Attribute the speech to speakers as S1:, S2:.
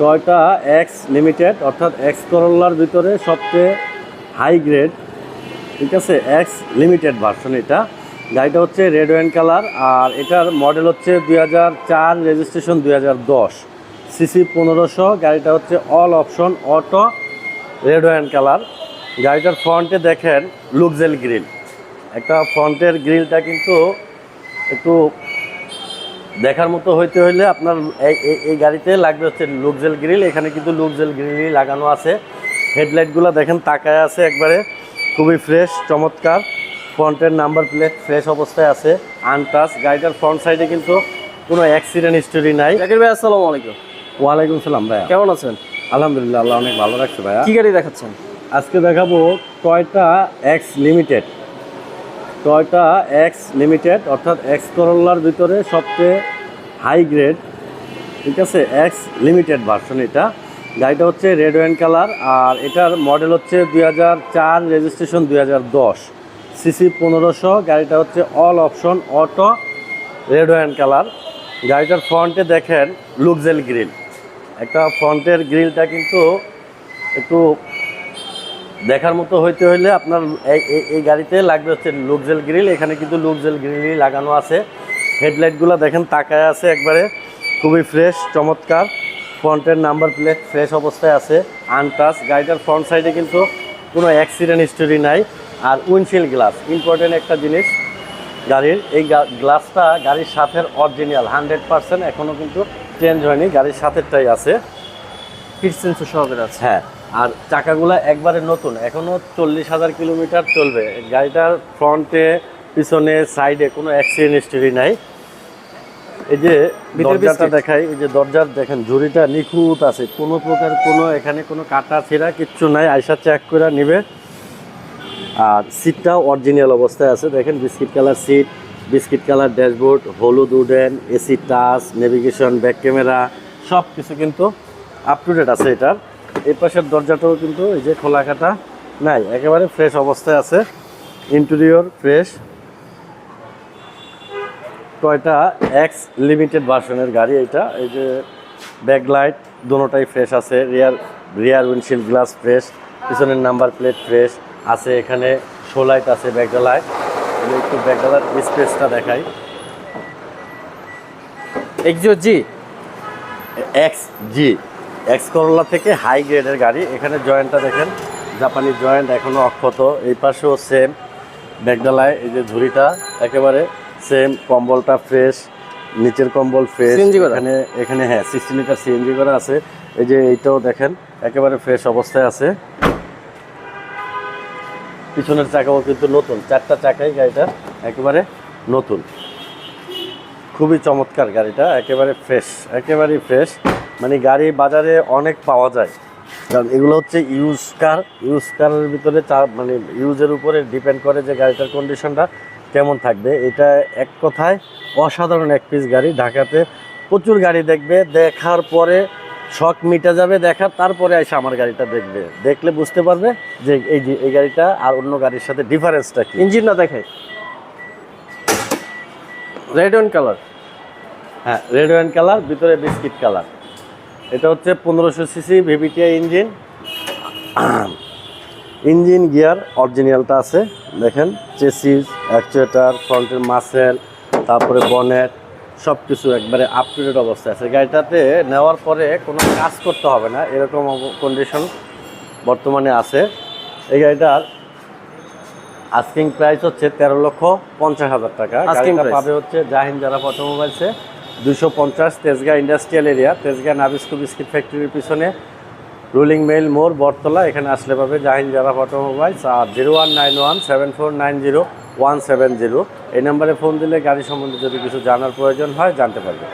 S1: Toyota X limited অর্থাৎ X করোলার ভিতরে সবচেয়ে হাই গ্রেড ঠিক আছে? এক্স লিমিটেড ভার্সন এটা। গাড়িটা হচ্ছে রেড ওয়াইন কালার আর এটার মডেল হচ্ছে দুই চার রেজিস্ট্রেশন দুই দশ। সিসি পনেরোশো, গাড়িটা হচ্ছে all option auto red wine colour গাড়িটার ফ্রন্টে দেখেন লুকজেল গ্রিল একটা ফ্রন্টের গ্রিলটা কিন্তু একটু দেখার মতো হইতে হইলে আপনার এই গাড়িতে লাগবে হচ্ছে লুকজেল গ্রিল এখানে কিন্তু লুকজেল গ্রিলই লাগানো আছে। হেডলাইটগুলো দেখেন তাকায় আছে একবারে। খুবই ফ্রেশ চমৎকার। ফ্রন্টের নাম্বার প্লেট ফ্রেশ অবস্থায় আছে। আনটাচ গাড়িটার ফ্রন্ট সাইডে কিন্তু কোনো অ্যাক্সিডেন্ট হিস্টোরি নাই।
S2: জাকির ভাই আসসালামু আলাইকুম।
S1: ওয়ালাইকুম সালাম ভাইয়া।
S2: কেমন আছেন?
S1: আলহামদুলিল্লাহ আল্লাহ অনেক ভালো রাখছে ভাইয়া।
S2: কি গাড়ি দেখাচ্ছেন?
S1: আজকে দেখাবো Toyota X limited Toyota X limited অর্থাৎ এক্স করোলার ভিতরে সবচেয়ে হাই গ্রেড ঠিক আছে? এক্স লিমিটেড ভার্সন এটা। গাড়িটা হচ্ছে রেড ওয়াইন কালার আর এটার মডেল হচ্ছে দুই চার রেজিস্ট্রেশন দুই হাজার দশ। সিসি পনেরোশো, গাড়িটা হচ্ছে all option auto red wine colour গাড়িটার ফ্রন্টে দেখেন লুকজেল গ্রিল একটা ফ্রন্টের গ্রিলটা কিন্তু একটু দেখার মতো হইতে হইলে আপনার এই গাড়িতে লাগবে হচ্ছে লুকজেল গ্রিল এখানে কিন্তু লুকজেল গ্রিলই লাগানো আছে। হেডলাইটগুলো দেখেন তাকায় আছে একবারে। খুবই ফ্রেশ চমৎকার। ফ্রন্টের নাম্বার প্লেট ফ্রেশ অবস্থায় আছে। আনটাচ গাড়িটার ফ্রন্ট সাইডে কিন্তু কোনো অ্যাক্সিডেন্ট হিস্টোরি নাই। আর উইন্ডশিল্ড গ্লাস ইম্পর্টেন্ট একটা জিনিস গাড়ির। এই গ্লাসটা গাড়ির সাথের অরিজিনাল হান্ড্রেড পার্সেন্ট এখনও কিন্তু চেঞ্জ হয়নি। গাড়ির সাথেরটাই আছে।
S2: ফিট সেন্সর সহকারে আছে।
S1: হ্যাঁ। আর চাকাগুলো একবারে নতুন এখনও চল্লিশ হাজার কিলোমিটার চলবে। গাড়িটার ফ্রন্টে পিছনে সাইডে কোনো অ্যাক্সিডেন্ট হিস্টোরি নাই। এই যে দরজাটা। দেখাই এই যে দরজার দেখেন ঝুড়িটা নিখুঁত আছে। কোনো প্রকার কোনো এখানে কোনো কাটা ছেঁড়া কিচ্ছু নাই আইসা চেক করে নিবে। আর সিটটাও অরিজিনাল অবস্থায় আছে। দেখেন biscuit colour seat biscuit colour dashboard হলুদ wooden AC touch navigation back camera সব কিছু কিন্তু আপ টু ডেট আছে এটার। এই পাশের দরজাটাও কিন্তু এই যে খোলা কাটা নাই একেবারে ফ্রেশ অবস্থায় আছে। Interior fresh Toyota X limited ভার্সনের গাড়ি এটা এই যে ব্যাকলাইট দুটোটাই ফ্রেশ আছে rear rear windshield glass fresh পিছনের নাম্বার প্লেট ফ্রেশ আছে এখানে শো লাইট আছে ব্যাকডালায় একটু ব্যাকডালার স্পেসটা দেখাই।
S2: Axio G
S1: X G X Corolla থেকে হাই গ্রেডের গাড়ি। এখানে জয়েন্টটা দেখেন জাপানি জয়েন্ট এখনও অক্ষত। এই পাশেও সেম ব্যাগডালায় এই যে ঝুড়িটা একেবারে সেম কম্বলটা ফ্রেশ নিচের কম্বল ফ্রেশ? এখানে এখানে হ্যাঁ সিক্সটি লিটার সিএনজি করা আছে। এই যে এইটাও দেখেন একেবারে ফ্রেশ অবস্থায় আছে। পিছনের চাকাও কিন্তু নতুন চারটা চাকাই গাড়িটা একেবারে নতুন। খুবই চমৎকার গাড়িটা, একেবারে ফ্রেশ একেবারেই ফ্রেশ মানে গাড়ি বাজারে অনেক পাওয়া যায়। কারণ এগুলো হচ্ছে ইউজ কার ইউজ কারের ভিতরে চা মানে ইউজের উপরে ডিপেন্ড করে যে গাড়িটার কন্ডিশনটা কেমন থাকবে। এটা এক কথায় অসাধারণ এক পিস গাড়ি। ঢাকাতে প্রচুর গাড়ি দেখবে। দেখার পরে শখ মিটে যাবে। দেখার তারপরে এসে আমার গাড়িটা দেখবে। দেখলে বুঝতে পারবে যে এই এই গাড়িটা আর অন্য গাড়ির সাথে ডিফারেন্সটা কি।
S2: ইঞ্জিন না দেখাই। রেড অন কালার
S1: হ্যাঁ রেড ওয়াইন কালার ভিতরে বিস্কিট কালার এটা হচ্ছে পনেরোশো CC VVTI engine engine gear অরিজিনালটা আছে দেখেন চেসিস অ্যাকচুয়েটার ফ্রন্টের মাসেল তারপরে বনেট সব কিছু একবারে আপ টু ডেট অবস্থায় আছে। গাড়িটাতে নেওয়ার পরে কোনো কাজ করতে হবে না এরকম কন্ডিশন বর্তমানে আছে। এই গাড়িটার আস্কিং প্রাইস হচ্ছে তেরো লক্ষ পঞ্চাশ হাজার টাকা। গাড়িটা পাবে হচ্ছে জাহিন যারা অটোমোবাইলসে। দুশো পঞ্চাশ Tejgaon industrial area, Tejgaon Nabisco biscuit ফ্যাক্টরির পিছনে রুলিং মেল মোড় বটতলা, এখানে আসলে পাবে জাহিন জারাফ অটোমোবাইলস আর zero one nine one seven four nine zero one seven zero. এই নাম্বারে ফোন দিলে গাড়ি সম্বন্ধে যদি কিছু জানার প্রয়োজন হয় জানতে পারবে।